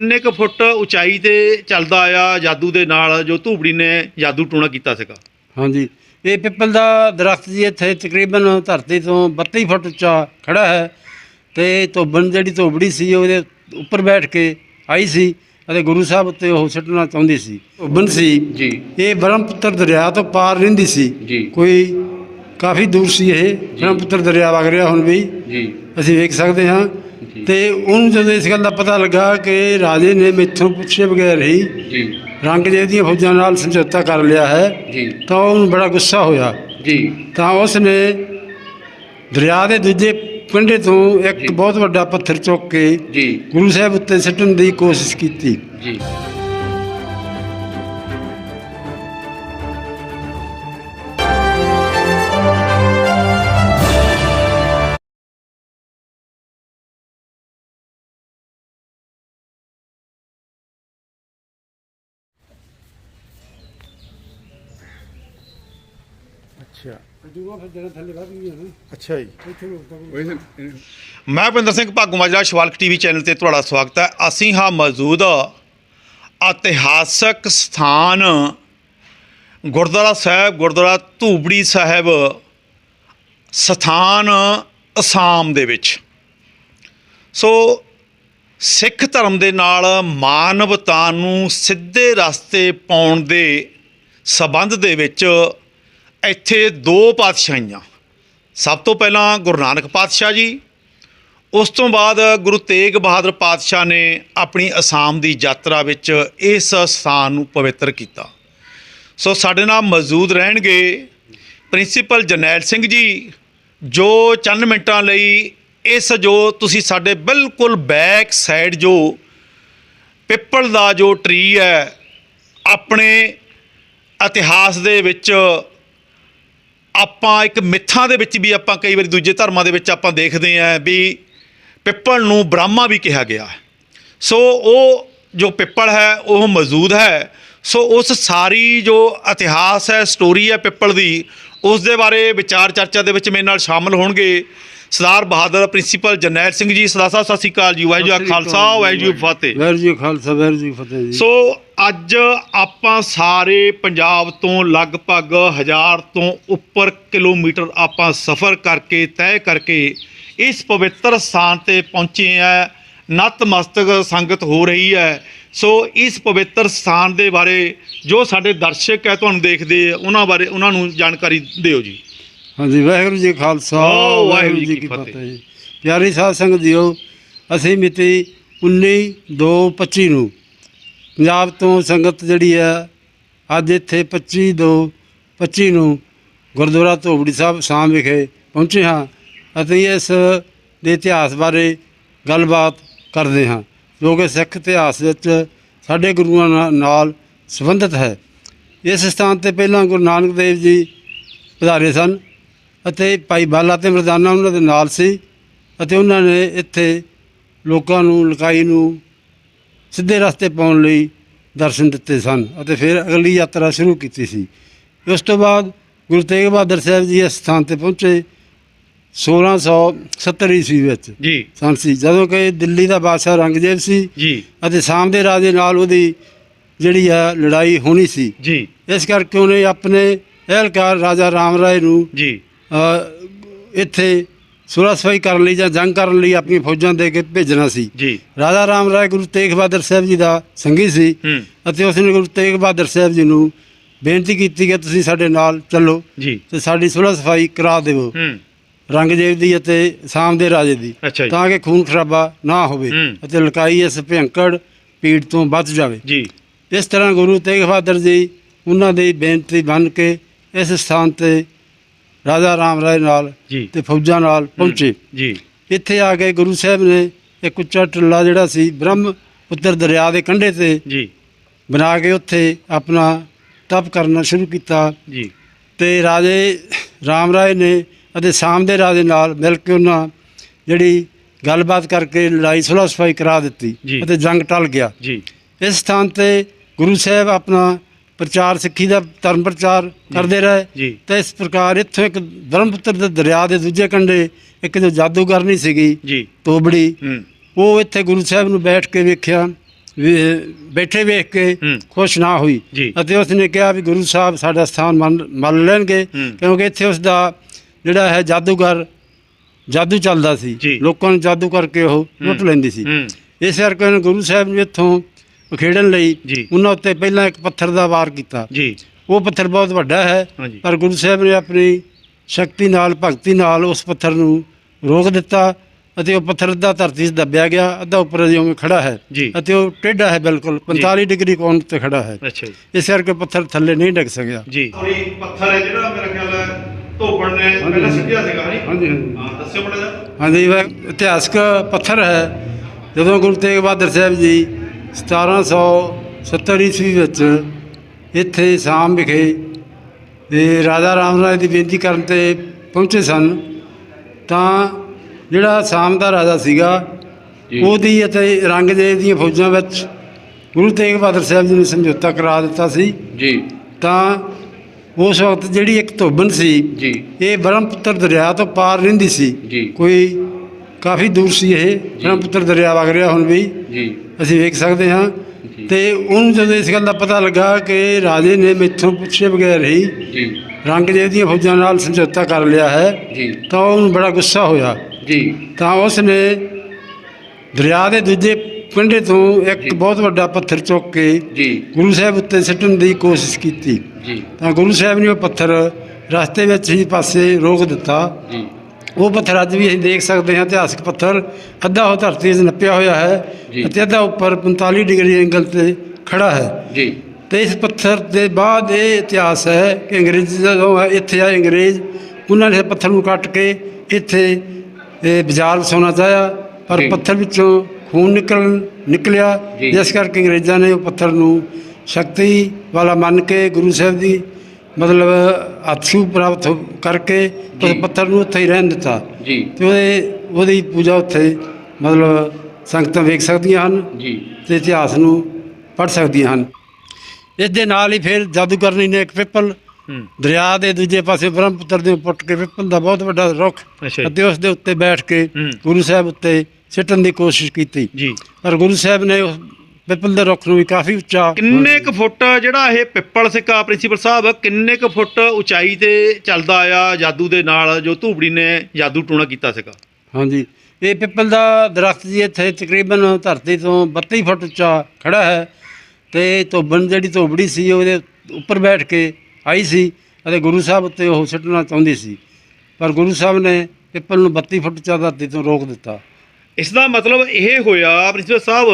ਕਿੰਨੇ ਕੁ ਫੁੱਟ ਉਚਾਈ ਤੇ ਚੱਲਦਾ ਆਇਆ ਜਾਦੂ ਦੇ ਨਾਲ ਜੋ ਧੂਬੜੀ ਨੇ ਜਾਦੂ ਟੂਣਾ ਕੀਤਾ ਸੀਗਾ। ਹਾਂਜੀ। ਇਹ ਪਿੱਪਲ ਦਾ ਦਰਖਤ ਜੀ ਇੱਥੇ ਤਕਰੀਬਨ ਧਰਤੀ ਤੋਂ 32 ਫੁੱਟ ਉੱਚਾ ਖੜਾ ਹੈ ਤੇ ਧੋਬਣ ਜਿਹੜੀ ਧੋਬੜੀ ਸੀ ਉਹਦੇ ਉੱਪਰ ਬੈਠ ਕੇ ਆਈ ਸੀ ਅਤੇ ਗੁਰੂ ਸਾਹਿਬ ਉੱਤੇ ਉਹ ਸੁੱਟਣਾ ਚਾਹੁੰਦੀ ਸੀ। ਧੋਬਣ ਸੀ। ਜੀ। ਇਹ ਬ੍ਰਹਮਪੁੱਤਰ ਦਰਿਆ ਤੋਂ ਪਾਰ ਰਹਿੰਦੀ ਸੀ। ਜੀ। ਕੋਈ ਕਾਫੀ ਦੂਰ ਸੀ ਇਹ। ਬ੍ਰਹਮਪੁੱਤਰ ਦਰਿਆ ਵਗ ਰਿਹਾ ਹੁਣ ਵੀ। ਜੀ। ਅਸੀਂ ਵੇਖ ਸਕਦੇ ਹਾਂ। ਤੇ ਉਹਨੂੰ ਜਦੋਂ ਇਸ ਗੱਲ ਦਾ ਪਤਾ ਲੱਗਾ ਕਿ ਰਾਜੇ ਨੇ ਮੈਥੋਂ ਪੁੱਛੇ ਬਗੈਰ ਹੀ ਜੀ। ਰੰਗਜੇਬ ਦੀਆਂ ਫੌਜਾਂ ਨਾਲ ਸਮਝੌਤਾ ਕਰ ਲਿਆ ਹੈ ਜੀ। ਤਾਂ ਉਹਨੂੰ ਬੜਾ ਗੁੱਸਾ ਹੋਇਆ। ਜੀ। ਤਾਂ ਉਸ ਨੇ ਦਰਿਆ ਦੇ ਦੂਜੇ ਕੰਢੇ ਤੋਂ ਇੱਕ ਬਹੁਤ ਵੱਡਾ ਪੱਥਰ ਚੁੱਕ ਕੇ ਜੀ। ਗੁਰੂ ਸਾਹਿਬ ਉੱਤੇ ਸਿੱਟਣ ਦੀ ਕੋਸ਼ਿਸ਼ ਕੀਤੀ। ਜੀ। ਅੱਛਾ। ਜੂਆ ਫਿਰ ਜਿਹੜਾ ਥੱਲੇ ਵੱਧ ਗਈ ਨਾ ਅੱਛਾ ਜੀ। ਇੱਥੇ ਰੁਕਦਾ ਮੈਂ ਭਿੰਦਰ ਸਿੰਘ ਭਾਗੂਮਾਜਰਾ ਸ਼ਿਵਾਲਕ ਟੀਵੀ ਚੈਨਲ ਤੇ ਤੁਹਾਡਾ ਸਵਾਗਤ ਹੈ। ਅਸੀਂ ਹਾਂ ਮੌਜੂਦ ਇਤਿਹਾਸਕ ਸਥਾਨ ਗੁਰਦੁਆਰਾ ਸਾਹਿਬ ਗੁਰਦੁਆਰਾ ਧੂਬੜੀ ਸਾਹਿਬ ਸਥਾਨ ਅਸਾਮ ਦੇ ਵਿੱਚ। ਸੋ ਸਿੱਖ ਧਰਮ ਦੇ ਨਾਲ ਮਾਨਵਤਾ ਨੂੰ ਸਿੱਧੇ ਰਸਤੇ ਪਾਉਣ ਦੇ ਸਬੰਧ ਦੇ ਵਿੱਚ ਇੱਥੇ ਦੋ ਪਾਤਸ਼ਾਹੀਆਂ। ਸਭ ਤੋਂ ਪਹਿਲਾਂ ਗੁਰੂ ਨਾਨਕ ਪਾਤਸ਼ਾਹ ਜੀ, ਉਸ ਤੋਂ ਬਾਅਦ ਗੁਰੂ ਤੇਗ ਬਹਾਦਰ ਪਾਤਸ਼ਾਹ ਨੇ ਆਪਣੀ ਅਸਾਮ ਦੀ ਯਾਤਰਾ ਵਿੱਚ ਇਸ ਸਥਾਨ ਨੂੰ ਪਵਿੱਤਰ ਕੀਤਾ। ਸੋ ਸਾਡੇ ਨਾਲ ਮੌਜੂਦ ਰਹਿਣਗੇ ਪ੍ਰਿੰਸੀਪਲ ਜਰਨੈਲ ਸਿੰਘ ਜੀ, ਜੋ ਚੰਦ ਮਿੰਟਾਂ ਲਈ ਇਸ ਜੋ ਤੁਸੀਂ ਸਾਡੇ ਬਿਲਕੁਲ ਬੈਕ ਸਾਈਡ ਜੋ ਪਿੱਪਲ ਦਾ ਜੋ ਟਰੀ ਹੈ, ਆਪਣੇ ਇਤਿਹਾਸ ਦੇ ਵਿੱਚ ਆਪਾਂ ਇੱਕ ਮਿੱਥਾਂ ਦੇ ਵਿੱਚ ਵੀ ਆਪਾਂ ਕਈ ਵਾਰੀ ਦੂਜੇ ਧਰਮਾਂ ਦੇ ਵਿੱਚ ਆਪਾਂ ਦੇਖਦੇ ਆਂ ਵੀ ਪਿੱਪਲ ਨੂੰ ਬ੍ਰਹਮਾ ਵੀ ਕਿਹਾ ਗਿਆ ਸੋ ਉਹ ਜੋ ਪਿੱਪਲ ਹੈ, ਉਹ ਮੌਜੂਦ ਹੈ। ਸੋ ਉਸ ਸਾਰੀ ਜੋ ਇਤਿਹਾਸ ਹੈ ਸਟੋਰੀ ਹੈ ਪਿੱਪਲ ਦੀ, ਉਸ ਦੇ ਬਾਰੇ ਵਿਚਾਰ ਚਰਚਾ ਦੇ ਵਿੱਚ ਮੇਰੇ ਨਾਲ ਸ਼ਾਮਲ ਹੋਣਗੇ। ਸਰਦਾਰ ਬਹਾਦਰ ਪ੍ਰਿੰਸੀਪਲ ਜਰਨੈਲ ਸਿੰਘ ਜੀ ਸਰਦਾਰ ਸਾਹਿਬ ਸਤਿ ਸ਼੍ਰੀ ਅਕਾਲ ਜੀ ਵਾਹਿਗੁਰੂ ਜੀ ਕਾ ਖਾਲਸਾ ਵਾਹਿਗੁਰੂ ਜੀ ਕੀ ਫਤਿਹ। ਵੈਰ ਜੀ ਖਾਲਸਾ ਵੈਰ ਜੀ ਫਤਿਹ ਜੀ। ਸੋ ਅੱਜ ਆਪਾਂ ਸਾਰੇ ਪੰਜਾਬ ਤੋਂ ਲਗਭਗ ਹਜ਼ਾਰ ਤੋਂ ਉੱਪਰ ਕਿਲੋਮੀਟਰ ਆਪਾਂ ਸਫ਼ਰ ਕਰਕੇ ਤੈਅ ਕਰਕੇ ਇਸ ਪਵਿੱਤਰ ਸਥਾਨ ਤੇ ਪਹੁੰਚੇ ਆ। ਨਤਮਸਤਕ ਸੰਗਤ ਹੋ ਰਹੀ ਹੈ। ਸੋ ਇਸ ਪਵਿੱਤਰ ਸਥਾਨ ਦੇ ਬਾਰੇ ਜੋ ਸਾਡੇ ਦਰਸ਼ਕ ਹੈ ਤੁਹਾਨੂੰ ਦੇਖਦੇ ਆ ਉਹਨਾਂ ਬਾਰੇ ਉਹਨਾਂ ਨੂੰ ਜਾਣਕਾਰੀ ਦਿਓ ਜੀ। ਹਾਂਜੀ ਵਾਹਿਗੁਰੂ ਜੀ ਕਾ ਖਾਲਸਾ ਵਾਹਿਗੁਰੂ ਜੀ ਕੀ ਫਤਿਹ। ਜੀ। ਪਿਆਰੀ ਸਾਧ ਸੰਗਤ ਜੀਓ ਅਸੀਂ ਮਿਤੀ 19 2 25 ਨੂੰ ਪੰਜਾਬ ਤੋਂ ਸੰਗਤ ਜਿਹੜੀ ਹੈ ਅੱਜ ਇੱਥੇ 25 2 25 ਨੂੰ ਗੁਰਦੁਆਰਾ ਧੋਬੜੀ ਸਾਹਿਬ ਸ਼ਾਮ ਵਿਖੇ ਪਹੁੰਚੇ ਹਾਂ। ਅਤੇ ਇਸ ਦੇ ਇਤਿਹਾਸ ਬਾਰੇ ਗੱਲਬਾਤ ਕਰਦੇ ਹਾਂ ਜੋ ਕਿ ਸਿੱਖ ਇਤਿਹਾਸ ਵਿੱਚ ਸਾਡੇ ਗੁਰੂਆਂ ਨਾਲ ਸੰਬੰਧਿਤ ਹੈ। ਇਸ ਸਥਾਨ ਤੇ ਪਹਿਲਾਂ ਗੁਰੂ ਨਾਨਕ ਦੇਵ ਜੀ ਪਧਾਰੇ ਸਨ। ਅਤੇ ਭਾਈ ਬਾਲਾ ਤੇ ਮਰਦਾਨਾ ਉਹਨਾਂ ਦੇ ਨਾਲ ਸੀ ਅਤੇ ਉਹਨਾਂ ਨੇ ਇੱਥੇ ਲੋਕਾਂ ਨੂੰ ਲਕਾਈ ਨੂੰ ਸਿੱਧੇ ਰਸਤੇ ਪਾਉਣ ਲਈ ਦਰਸ਼ਨ ਦਿੱਤੇ ਸਨ ਅਤੇ ਫਿਰ ਅਗਲੀ ਯਾਤਰਾ ਸ਼ੁਰੂ ਕੀਤੀ ਸੀ। ਉਸ ਤੋਂ ਬਾਅਦ ਗੁਰੂ ਤੇਗ ਬਹਾਦਰ ਸਾਹਿਬ ਜੀ ਇਸ ਸਥਾਨ ਤੇ ਪਹੁੰਚੇ 1670 ਈਸਵੀ ਵਿੱਚ। ਜੀ। ਸਨ ਸੀ। ਜਦੋਂ ਕਿ ਦਿੱਲੀ ਦਾ ਬਾਦਸ਼ਾਹ ਰੰਗਜੇਬ ਸੀ ਜੀ। ਅਤੇ ਸਾਮ ਦੇ ਰਾਜੇ ਨਾਲ ਉਹਦੀ ਜਿਹੜੀ ਆ ਲੜਾਈ ਹੋਣੀ ਸੀ। ਜੀ। ਇਸ ਕਰਕੇ ਉਹਨੇ ਆਪਣੇ ਅਹਿਲਕਾਰ ਰਾਜਾ ਰਾਮ ਰਾਏ ਨੂੰ ਜੀ। ਇੱਥੇ ਸੁਲਹ ਸਫ਼ਾਈ ਕਰਨ ਲਈ ਜਾਂ ਜੰਗ ਕਰਨ ਲਈ ਆਪਣੀਆਂ ਫੌਜਾਂ ਦੇ ਕੇ ਭੇਜਣਾ ਸੀ। ਜੀ। ਰਾਜਾ ਰਾਮ ਰਾਏ ਗੁਰੂ ਤੇਗ ਬਹਾਦਰ ਸਾਹਿਬ ਜੀ ਦਾ ਸੰਗੀ ਸੀ। ਅਤੇ ਉਸਨੇ ਗੁਰੂ ਤੇਗ ਬਹਾਦਰ ਸਾਹਿਬ ਜੀ ਨੂੰ ਬੇਨਤੀ ਕੀਤੀ ਕਿ ਤੁਸੀਂ ਸਾਡੇ ਨਾਲ ਚੱਲੋ ਜੀ। ਤੇ ਸਾਡੀ ਸੁਲਹ ਸਫ਼ਾਈ ਕਰਾ ਦੇਵੋ। ਹੂੰ। ਰੰਗਜੇਬ ਦੀ ਅਤੇ ਸਾਮ ਦੇ ਰਾਜੇ ਦੀ। ਤਾਂ ਕਿ ਖੂਨ ਖਰਾਬਾ ਨਾ ਹੋਵੇ। ਅਤੇ ਲੜਕਾਈ ਇਸ ਭਿਅੰਕਰ ਪੀੜ ਤੋਂ ਬਚ ਜਾਵੇ। ਜੀ। ਇਸ ਤਰ੍ਹਾਂ ਗੁਰੂ ਤੇਗ ਬਹਾਦਰ ਜੀ ਉਹਨਾਂ ਦੀ ਬੇਨਤੀ ਮੰਨ ਕੇ ਇਸ ਸਥਾਨ ਤੇ ਰਾਜਾ ਰਾਮ ਰਾਏ ਨਾਲ ਜੀ। ਤੇ ਫੌਜਾਂ ਨਾਲ ਪਹੁੰਚੇ। ਜੀ। ਇੱਥੇ ਆ ਕੇ ਗੁਰੂ ਸਾਹਿਬ ਨੇ ਇੱਕ ਉੱਚਾ ਟਿੱਲਾ ਜਿਹੜਾ ਸੀ ਬ੍ਰਹਮ ਪੁੱਤਰ ਦਰਿਆ ਦੇ ਕੰਢੇ ਤੇ ਜੀ। ਬਣਾ ਕੇ ਉੱਥੇ ਆਪਣਾ ਤਪ ਕਰਨਾ ਸ਼ੁਰੂ ਕੀਤਾ। ਜੀ। ਤੇ ਰਾਜੇ ਰਾਮ ਰਾਏ ਨੇ ਅਤੇ ਸਾਮ ਦੇ ਰਾਜੇ ਨਾਲ ਮਿਲ ਕੇ ਉਹਨਾਂ ਜਿਹੜੀ ਗੱਲਬਾਤ ਕਰਕੇ ਲੜਾਈ ਸੁਲਹ ਸਫ਼ਾਈ ਕਰਾ ਦਿੱਤੀ ਜੀ। ਅਤੇ ਜੰਗ ਟਲ ਗਿਆ। ਜੀ। ਇਸ ਸਥਾਨ ਤੇ ਗੁਰੂ ਸਾਹਿਬ ਆਪਣਾ ਪ੍ਰਚਾਰ ਸਿੱਖੀ ਦਾ ਧਰਮ ਪ੍ਰਚਾਰ ਕਰਦੇ ਰਹੇ ਤੇ ਇਸ ਪ੍ਰਕਾਰ ਇੱਥੋਂ ਇੱਕ ਬ੍ਰਹਮਪੁੱਤਰ ਦੇ ਦਰਿਆ ਦੇ ਦੂਜੇ ਕੰਢੇ ਇੱਕ ਜੋ ਜਾਦੂਗਰਨੀ ਸੀਗੀ ਤੋਬੜੀ ਉਹ ਇੱਥੇ ਗੁਰੂ ਸਾਹਿਬ ਨੂੰ ਬੈਠ ਕੇ ਵੇਖਿਆ ਬੈਠੇ ਵੇਖ ਕੇ। ਖੁਸ਼ ਨਾ ਹੋਈ। ਅਤੇ ਉਸ ਨੇ ਕਿਹਾ ਵੀ ਗੁਰੂ ਸਾਹਿਬ ਸਾਡਾ ਸਥਾਨ ਮੰਨ ਮੰਨ ਲੈਣਗੇ। ਕਿਉਂਕਿ ਇੱਥੇ ਉਸ ਦਾ ਜਿਹੜਾ ਹੈ ਜਾਦੂਗਰ ਜਾਦੂ ਚੱਲਦਾ ਸੀ। ਲੋਕਾਂ ਨੂੰ ਜਾਦੂ ਕਰਕੇ ਉਹ ਲੁੱਟ ਲੈਂਦੀ ਸੀ ਇਸ ਕਰਕੇ ਗੁਰੂ ਸਾਹਿਬ ਨੂੰ ਇੱਥੋਂ ਉਖੇੜਨ ਲਈ ਜੀ। ਉਹਨਾਂ ਉੱਤੇ ਪਹਿਲਾਂ ਇੱਕ ਪੱਥਰ ਦਾ ਵਾਰ ਕੀਤਾ। ਜੀ। ਉਹ ਪੱਥਰ ਬਹੁਤ ਵੱਡਾ ਹੈ। ਹਾਂਜੀ। ਪਰ ਗੁਰੂ ਸਾਹਿਬ ਨੇ ਆਪਣੀ ਸ਼ਕਤੀ ਨਾਲ ਭਗਤੀ ਨਾਲ ਉਸ ਪੱਥਰ ਨੂੰ ਰੋਕ ਦਿੱਤਾ ਅਤੇ ਉਹ ਪੱਥਰ ਅੱਧਾ ਧਰਤੀ 'ਚ ਦੱਬਿਆ ਗਿਆ ਅੱਧਾ ਉੱਪਰ ਜਿਵੇਂ ਖੜਾ ਹੈ ਜੀ। ਅਤੇ ਉਹ ਟੇਢਾ ਹੈ ਬਿਲਕੁਲ 45 ਡਿਗਰੀ ਕੋਣ ਤੇ ਖੜਾ ਹੈ। ਅੱਛਾ ਜੀ। ਇਸ ਕਰਕੇ ਪੱਥਰ ਥੱਲੇ ਨਹੀਂ ਡਿੱਗ ਸਕਿਆ। ਜੀ। ਥੋੜੀ ਪੱਥਰ ਹੈ ਜਿਹੜਾ ਮੇਰਾ ਖਿਆਲ ਹੈ ਧੋਬਣ ਨੇ ਪਹਿਲਾਂ ਸਿੱਧਿਆ ਸੀਗਾ ਨਹੀਂ? ਹਾਂਜੀ ਹਾਂਜੀ। ਹਾਂ ਦੱਸਿਓ ਬੜਾ ਹਾਂਜੀ ਇਹ ਇਤਿਹਾਸਕ ਪੱਥਰ ਹੈ। ਜਦੋਂ ਗੁਰੂ ਤੇਗ ਬਹਾਦਰ ਸਾਹਿਬ ਜੀ 1770 ਈਸਵੀ ਵਿੱਚ ਇੱਥੇ ਸਾਮ ਵਿਖੇ ਤੇ ਰਾਜਾ ਰਾਮ ਰਾਏ ਦੀ ਬੇਨਤੀ ਕਰਨ ਤੇ ਪਹੁੰਚੇ ਸਨ। ਤਾਂ ਜਿਹੜਾ ਸਾਮ ਦਾ ਰਾਜਾ ਸੀਗਾ ਉਹਦੀ ਅਤੇ ਰੰਗਜੇਤ ਦੀਆਂ ਫੌਜਾਂ ਵਿੱਚ ਗੁਰੂ ਤੇਗ ਬਹਾਦਰ ਸਾਹਿਬ ਜੀ ਨੇ ਸਮਝੌਤਾ ਕਰਾ ਦਿੱਤਾ ਸੀ। ਜੀ। ਤਾਂ ਉਸ ਵਕਤ ਜਿਹੜੀ ਇੱਕ ਧੋਬਨ ਸੀ ਜੀ। ਇਹ ਬ੍ਰਹਮਪੁੱਤਰ ਦਰਿਆ ਤੋਂ ਪਾਰ ਰਹਿੰਦੀ ਸੀ। ਜੀ। ਕੋਈ ਕਾਫੀ ਦੂਰ ਸੀ ਇਹ ਬ੍ਰਹਮਪੁੱਤਰ ਦਰਿਆ ਵਗ ਰਿਹਾ ਹੁਣ ਵੀ। ਜੀ। ਅਸੀਂ ਵੇਖ ਸਕਦੇ ਹਾਂ। ਤੇ ਉਹਨੂੰ ਜਦੋਂ ਇਸ ਗੱਲ ਦਾ ਪਤਾ ਲੱਗਾ ਕਿ ਰਾਜੇ ਨੇ ਮੈਥੋਂ ਪੁੱਛੇ ਬਗੈਰ ਹੀ ਜੀ। ਰੰਗਜੇਤ ਦੀਆਂ ਫੌਜਾਂ ਨਾਲ ਸਮਝੌਤਾ ਕਰ ਲਿਆ ਹੈ ਜੀ। ਤਾਂ ਉਹਨੂੰ ਬੜਾ ਗੁੱਸਾ ਹੋਇਆ। ਜੀ। ਤਾਂ ਉਸ ਨੇ ਦਰਿਆ ਦੇ ਦੂਜੇ ਕੰਢੇ ਤੋਂ ਇੱਕ ਬਹੁਤ ਵੱਡਾ ਪੱਥਰ ਚੁੱਕ ਕੇ ਜੀ। ਗੁਰੂ ਸਾਹਿਬ ਉੱਤੇ ਸਿੱਟਣ ਦੀ ਕੋਸ਼ਿਸ਼ ਕੀਤੀ। ਜੀ। ਤਾਂ ਗੁਰੂ ਸਾਹਿਬ ਨੇ ਉਹ ਪੱਥਰ ਰਸਤੇ ਵਿੱਚ ਹੀ ਪਾਸੇ ਰੋਕ ਦਿੱਤਾ। ਜੀ। ਉਹ ਪੱਥਰ ਅੱਜ ਵੀ ਅਸੀਂ ਦੇਖ ਸਕਦੇ ਹਾਂ ਇਤਿਹਾਸਕ ਪੱਥਰ ਅੱਧਾ ਉਹ ਧਰਤੀ 'ਤੇ ਨੱਪਿਆ ਹੋਇਆ ਹੈ। ਅਤੇ ਅੱਧਾ ਉੱਪਰ 45 ਡਿਗਰੀ ਐਂਗਲ ਤੇ ਖੜਾ ਹੈ ਜੀ ਤੇ ਇਸ ਪੱਥਰ ਦੇ ਬਾਅਦ ਇਹ ਇਤਿਹਾਸ ਹੈ ਕਿ ਅੰਗਰੇਜ਼ ਜਦੋਂ ਇੱਥੇ ਆਏ ਅੰਗਰੇਜ਼ ਉਹਨਾਂ ਨੇ ਪੱਥਰ ਨੂੰ ਕੱਟ ਕੇ ਇੱਥੇ ਇਹ ਬਾਜ਼ਾਰ ਵਸਾਉਣਾ ਚਾਹਿਆ ਪਰ। ਪੱਥਰ ਵਿੱਚੋਂ ਖੂਨ ਨਿਕਲ ਨਿਕਲਿਆ। ਜਿਸ ਕਰਕੇ ਅੰਗਰੇਜ਼ਾਂ ਨੇ ਉਹ ਪੱਥਰ ਨੂੰ ਸ਼ਕਤੀ ਵਾਲਾ ਮੰਨ ਕੇ ਗੁਰੂ ਸਾਹਿਬ ਦੀ ਮਤਲਬ ਅਥੂ ਪ੍ਰਾਪਤ ਕਰਕੇ ਉਸ। ਪੱਥਰ ਨੂੰ ਉੱਥੇ ਹੀ ਰਹਿਣ ਦਿੱਤਾ। ਜੀ। ਤੇ ਉਹਦੇ ਉਹਦੀ ਪੂਜਾ ਉੱਥੇ ਮਤਲਬ ਸੰਗਤਾਂ ਵੇਖ ਸਕਦੀਆਂ ਹਨ ਜੀ। ਤੇ ਇਤਿਹਾਸ ਨੂੰ ਪੜ੍ਹ ਸਕਦੀਆਂ ਹਨ। ਇਸ ਦੇ ਨਾਲ ਹੀ ਫਿਰ ਜਾਦੂਗਰਨੀ ਨੇ ਇੱਕ ਪਿੱਪਲ ਦਰਿਆ ਦੇ ਦੂਜੇ ਪਾਸੇ ਬ੍ਰਹਮਪੁੱਤਰ ਦੇ ਪੁੱਟ ਕੇ ਪਿੱਪਲ ਦਾ ਬਹੁਤ ਵੱਡਾ ਰੁੱਖ। ਅਤੇ ਉਸ ਦੇ ਉੱਤੇ ਬੈਠ ਕੇ। ਗੁਰੂ ਸਾਹਿਬ ਉੱਤੇ ਸਿੱਟਣ ਦੀ ਕੋਸ਼ਿਸ਼ ਕੀਤੀ। ਜੀ। ਪਰ ਗੁਰੂ ਸਾਹਿਬ ਨੇ ਉਸ ਪਿੱਪਲ ਦੇ ਰੁੱਖ ਨੂੰ ਵੀ ਕਾਫੀ ਉੱਚਾ। ਕਿੰਨੇ ਕੁ ਫੁੱਟ ਜਿਹੜਾ ਇਹ ਪਿੱਪਲ ਸਿੱਕਾ ਪ੍ਰਿੰਸੀਪਲ ਸਾਹਿਬ ਕਿੰਨੇ ਕੁ ਫੁੱਟ ਉਚਾਈ ਤੇ ਚੱਲਦਾ ਆਇਆ ਜਾਦੂ ਦੇ ਨਾਲ ਜੋ ਧੂਬੜੀ ਨੇ ਜਾਦੂ ਟੂਣਾ ਕੀਤਾ ਸੀਗਾ? ਹਾਂਜੀ। ਇਹ ਪਿੱਪਲ ਦਾ ਦਰਖਤ ਜੀ ਇੱਥੇ ਤਕਰੀਬਨ ਧਰਤੀ ਤੋਂ 32 ਫੁੱਟ ਉੱਚਾ ਖੜਾ ਹੈ ਤੇ ਧੋਬਣ ਜਿਹੜੀ ਧੋਬੜੀ ਸੀ ਉਹਦੇ ਉੱਪਰ ਬੈਠ ਕੇ ਆਈ ਸੀ ਅਤੇ ਗੁਰੂ ਸਾਹਿਬ ਉੱਤੇ ਉਹ ਸਿੱਟਣਾ ਚਾਹੁੰਦੀ ਸੀ। ਪਰ ਗੁਰੂ ਸਾਹਿਬ ਨੇ ਪਿੱਪਲ ਨੂੰ 32 ਫੁੱਟ ਉੱਚਾ ਧਰਤੀ ਤੋਂ ਰੋਕ ਦਿੱਤਾ। ਇਸ ਦਾ ਮਤਲਬ ਇਹ ਹੋਇਆ ਪ੍ਰਿੰਸੀਪਲ ਸਾਹਿਬ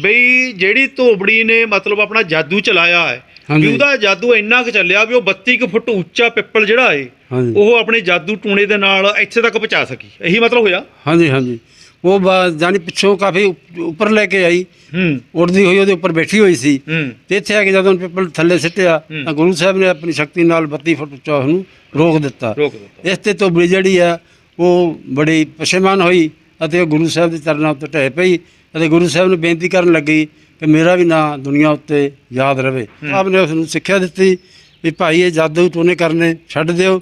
ਬਈ ਜਿਹੜੀ ਧੋਬੜੀ ਨੇ ਮਤਲਬ ਆਪਣਾ ਜਾਦੂ ਚਲਾਇਆ ਹੈ ਵੀ। ਉਹਦਾ ਜਾਦੂ ਇੰਨਾ ਕੁ ਚੱਲਿਆ ਵੀ ਉਹ 32 ਕੁ ਫੁੱਟ ਉੱਚਾ ਪਿੱਪਲ ਜਿਹੜਾ ਏ ਹਾਂਜੀ। ਉਹ ਆਪਣੇ ਜਾਦੂ ਟੂਣੇ ਦੇ ਨਾਲ ਇੱਥੇ ਤੱਕ ਪਹੁੰਚਾ ਸਕੀ। ਇਹੀ ਮਤਲਬ ਹੋਇਆ? ਹਾਂਜੀ ਹਾਂਜੀ। ਉਹ ਬ- ਜਾਣੀ ਪਿੱਛੋਂ ਕਾਫੀ ਉੱਪ- ਉੱਪਰ ਲੈ ਕੇ ਆਈ। ਹੂੰ। ਉੜਦੀ ਹੋਈ ਉਹਦੇ ਉੱਪਰ ਬੈਠੀ ਹੋਈ ਸੀ। ਹੂੰ। ਤੇ ਇੱਥੇ ਆ ਕੇ ਜਦੋਂ ਪਿੱਪਲ ਥੱਲੇ ਸਿੱਟਿਆ ਹੂੰ। ਤਾਂ ਗੁਰੂ ਸਾਹਿਬ ਨੇ ਆਪਣੀ ਸ਼ਕਤੀ ਨਾਲ 32 ਫੁੱਟ ਉੱਚਾ ਉਹਨੂੰ ਰੋਕ ਦਿੱਤਾ। ਰੋਕ ਦਿੱਤਾ। ਇਸ ਤੇ ਧੋਬੜੀ ਜਿਹੜੀ ਆ ਉਹ ਬੜੀ ਪਛੇਮਾਨ ਹੋਈ ਅਤੇ ਉਹ ਗੁਰੂ ਸਾਹਿਬ ਦੇ ਚਰਨਾਂ ਉੱਤੇ ਢਹਿ ਪਈ। ਅਤੇ ਗੁਰੂ ਸਾਹਿਬ ਨੂੰ ਬੇਨਤੀ ਕਰਨ ਲੱਗੀ ਕਿ ਮੇਰਾ ਵੀ ਨਾਂ ਦੁਨੀਆ ਉੱਤੇ ਯਾਦ ਰਵੇ। ਆਪ ਨੇ ਉਸ ਨੂੰ ਸਿੱਖਿਆ ਦਿੱਤੀ ਵੀ ਭਾਈ ਇਹ ਜਾਦੂ ਟੋਨੇ ਕਰਨੇ ਛੱਡ ਦਿਓ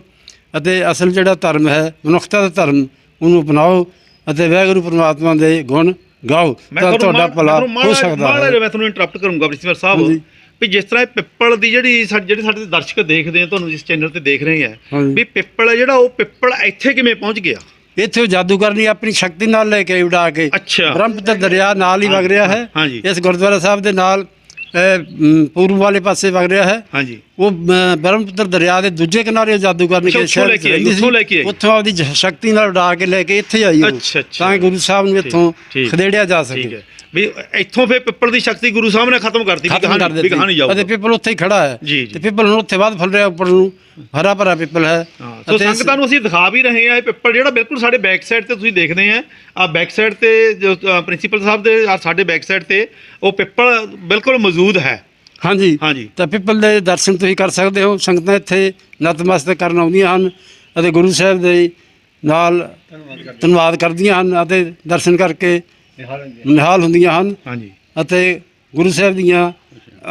ਅਤੇ ਅਸਲ ਜਿਹੜਾ ਧਰਮ ਹੈ ਮਨੁੱਖਤਾ ਦਾ ਧਰਮ ਉਹਨੂੰ ਅਪਣਾਓ ਅਤੇ ਵਾਹਿਗੁਰੂ ਪ੍ਰਮਾਤਮਾ ਦੇ ਗੁਣ ਗਾਓ। ਤਾਂ ਤੁਹਾਡਾ ਭਲਾ ਹੋ ਸਕਦਾ ਹੈ। ਮੈਂ ਤੁਹਾਨੂੰ ਇੰਟਰਰਪਟ ਕਰੂੰਗਾ ਪ੍ਰਿੰਸੀਪਲ ਸਾਹਿਬ। ਵੀ ਜਿਸ ਤਰ੍ਹਾਂ ਪਿੱਪਲ ਦੀ ਜਿਹੜੀ ਜਿਹੜੇ ਸਾਡੇ ਦਰਸ਼ਕ ਦੇਖਦੇ ਆ ਤੁਹਾਨੂੰ ਜਿਸ ਚੈਨਲ ਤੇ ਦੇਖ ਰਹੇ ਆ। ਵੀ ਪਿੱਪਲ ਜਿਹੜਾ ਉਹ ਪਿੱਪਲ ਇੱਥੇ ਕਿਵੇਂ ਪਹੁੰਚ ਗਿਆ? ਇੱਥੇ ਉਹ ਜਾਦੂਗਰਨੀ ਆਪਣੀ ਸ਼ਕਤੀ ਨਾਲ ਲੈ ਕੇ ਉਡਾ ਕੇ। ਅੱਛਾ। ਬ੍ਰਹਮਪੁੱਤਰ ਦਰਿਆ ਨਾਲ ਹੀ ਵਗ ਰਿਹਾ ਹੈ। ਹਾਂਜੀ। ਇਸ ਗੁਰਦੁਆਰਾ ਸਾਹਿਬ ਦੇ ਨਾਲ ਅਹ, ਮ, ਪੂਰਬ ਵਾਲੇ ਪਾਸੇ ਵਗ ਰਿਹਾ ਹੈ। ਹਾਂਜੀ। ਉਹ ਬ੍ਰਹਮਪੁੱਤਰ ਦਰਿਆ ਦੇ ਦੂਜੇ ਕਿਨਾਰੇ ਕੇ ਉੱਥੋਂ ਸ਼ਹਿਰ ਲੈ ਕੇ ਉੱਥੋਂ ਲੈ ਕੇ ਆਈ। ਉੱਥੋਂ ਆਪਦੀ ਸ਼ਕਤੀ ਨਾਲ ਉਡਾ ਕੇ ਲੈ ਕੇ ਇੱਥੇ ਆਈ। ਤਾਂ ਗੁਰੂ ਸਾਹਿਬ ਨੂੰ ਇੱਥੋਂ। ਖਦੇੜਿਆ ਜਾ ਸਕੇ। ਵੀ ਇੱਥੋਂ ਫੇ ਪਿੱਪਲ ਦੀ ਸ਼ਕਤੀ ਗੁਰੂ ਸਾਹਿਬ ਨੇ ਖਤਮ ਕਰਤੀ ਵੀ ਕਹਾਣੀ ਵੀ ਕਹਾਣੀ ਦਿੱਤੀ ਜਾਊਗਾ। ਅਤੇ ਪਿੱਪਲ ਉੱਥੇ ਹੀ ਖੜਾ ਹੈ। ਤੇ ਪਿੱਪਲ ਹੁਣ ਉੱਥੇ ਵੱਧ ਫੁੱਲ ਰਿਹਾ ਉੱਪਰ ਨੂੰ। ਹਰਾ ਭਰਾ ਪਿੱਪਲ ਹੈ। ਸੋ ਸੰਗਤਾਂ ਨੂੰ ਅਸੀਂ ਦਿਖਾ ਵੀ ਰਹੇ ਆ ਇਹ ਪਿੱਪਲ ਜਿਹੜਾ ਬਿਲਕੁਲ ਸਾਡੇ ਬੈਕ ਸਾਈਡ ਤੇ ਤੁਸੀਂ ਦੇਖਦੇ ਆ ਆ ਬੈਕ ਸਾਈਡ ਤੇ ਜੋ ਪ੍ਰਿੰਸੀਪਲ ਸਾਹਿਬ ਦੇ ਸਾਡੇ ਬੈਕ ਸਾਈਡ ਤੇ ਉਹ ਪਿੱਪਲ ਬਿਲਕੁਲ ਮੌਜੂਦ ਹੈ। ਹਾਂਜੀ। ਹਾਂਜੀ। ਤਾਂ ਪਿੱਪਲ ਦੇ ਦਰਸ਼ਨ ਤੁਸੀਂ ਕਰ ਸਕਦੇ ਹੋ। ਸੰਗਤਾਂ ਇੱਥੇ ਨਤਮਸਤਕ ਕਰਨ ਆਉਂਦੀਆਂ ਹਨ ਅਤੇ ਗੁਰੂ ਸਾਹਿਬ ਦੇ ਨਾਲ ਧੰਨਵਾਦ ਕਰਦੀਆਂ ਹਨ ਅਤੇ ਦਰਸ਼ਨ ਕਰਕੇ ਨਿਹਾਲ ਹੁੰਦੀਆਂ ਹਨ ਹਾਂਜੀ। ਅਤੇ ਗੁਰੂ ਸਾਹਿਬ ਦੀਆਂ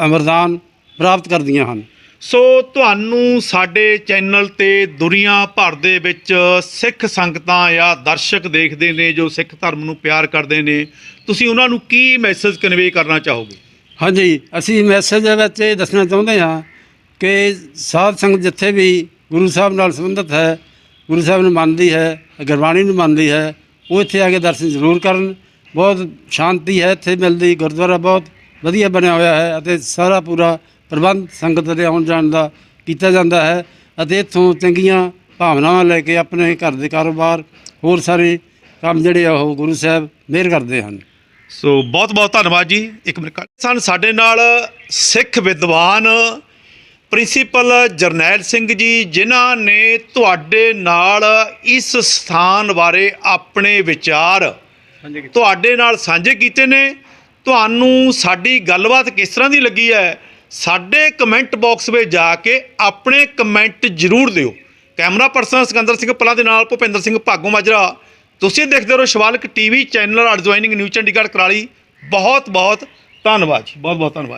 ਅਮਰਦਾਨ ਪ੍ਰਾਪਤ ਕਰਦੀਆਂ ਹਨ। ਸੋ ਤੁਹਾਨੂੰ ਸਾਡੇ ਚੈਨਲ ਤੇ ਦੁਨੀਆ ਭਰ ਦੇ ਵਿੱਚ ਸਿੱਖ ਸੰਗਤਾਂ ਜਾਂ ਦਰਸ਼ਕ ਦੇਖਦੇ ਨੇ ਜੋ ਸਿੱਖ ਧਰਮ ਨੂੰ ਪਿਆਰ ਕਰਦੇ ਨੇ ਤੁਸੀਂ ਉਹਨਾਂ ਨੂੰ ਕੀ ਮੈਸੇਜ ਕਨਵੇ ਕਰਨਾ ਚਾਹੋਗੇ? ਹਾਂਜੀ, ਅਸੀਂ ਮੈਸੇਜ ਦੇ ਵਿੱਚ ਇਹ ਦੱਸਣਾ ਚਾਹੁੰਦੇ ਹਾਂ ਕਿ ਸਾਧ ਸੰਗਤ ਜਿੱਥੇ ਵੀ ਗੁਰੂ ਸਾਹਿਬ ਨਾਲ ਸੰਬੰਧਿਤ ਹੈ, ਗੁਰੂ ਸਾਹਿਬ ਨੂੰ ਮੰਨਦੀ ਹੈ, ਗੁਰਬਾਣੀ ਨੂੰ ਮੰਨਦੀ ਹੈ, ਉਹ ਇੱਥੇ ਆ ਕੇ ਦਰਸ਼ਨ ਜ਼ਰੂਰ ਕਰਨ। ਬਹੁਤ ਸ਼ਾਂਤੀ ਹੈ ਇੱਥੇ ਮਿਲਦੀ, ਗੁਰਦੁਆਰਾ ਬਹੁਤ ਵਧੀਆ ਬਣਿਆ ਹੋਇਆ ਹੈ ਅਤੇ ਸਾਰਾ ਪੂਰਾ ਪ੍ਰਬੰਧ ਸੰਗਤ ਦੇ ਆਉਣ ਜਾਣ ਦਾ ਕੀਤਾ ਜਾਂਦਾ ਹੈ ਅਤੇ ਇੱਥੋਂ ਚੰਗੀਆਂ ਭਾਵਨਾਵਾਂ ਲੈ ਕੇ ਆਪਣੇ ਘਰ ਦੇ ਕਾਰੋਬਾਰ ਹੋਰ ਸਾਰੇ ਕੰਮ ਜਿਹੜੇ ਆ ਉਹ ਗੁਰੂ ਸਾਹਿਬ ਮਿਹਰ ਕਰਦੇ ਹਨ। ਸੋ ਬਹੁਤ ਬਹੁਤ ਧੰਨਵਾਦ ਜੀ। ਇੱਕ ਮਿੰਟ ਸਨ ਸਾਡੇ ਨਾਲ ਸਿੱਖ ਵਿਦਵਾਨ ਪ੍ਰਿੰਸੀਪਲ ਜਰਨੈਲ ਸਿੰਘ ਜੀ ਜਿਨ੍ਹਾਂ ਨੇ ਤੁਹਾਡੇ ਨਾਲ ਇਸ ਸਥਾਨ ਬਾਰੇ ਆਪਣੇ ਵਿਚਾਰ ਤੁਹਾਡੇ ਨਾਲ ਸਾਂਝੇ ਕੀਤੇ ਨੇ। ਤੁਹਾਨੂੰ ਸਾਡੀ ਗੱਲਬਾਤ ਕਿਸ ਤਰ੍ਹਾਂ ਦੀ ਲੱਗੀ ਹੈ? ਸਾਡੇ ਕਮੈਂਟ ਬਾਕਸ ਵਿੱਚ ਜਾ ਕੇ ਆਪਣੇ ਕਮੈਂਟ ਜ਼ਰੂਰ ਦਿਓ। ਕੈਮਰਾ ਪਰਸਨ ਸਿਕੰਦਰ ਸਿੰਘ ਪਲਾ ਦੇ ਨਾਲ ਭੁਪਿੰਦਰ ਸਿੰਘ ਭਾਗੋ ਮਾਜਰਾ। ਤੁਸੀਂ ਦੇਖਦੇ ਰਹੋ Shivalik TV, channel adjoining new Chandigarh Kurali. ਬਹੁਤ ਬਹੁਤ ਧੰਨਵਾਦ ਜੀ। ਬਹੁਤ ਬਹੁਤ ਧੰਨਵਾਦ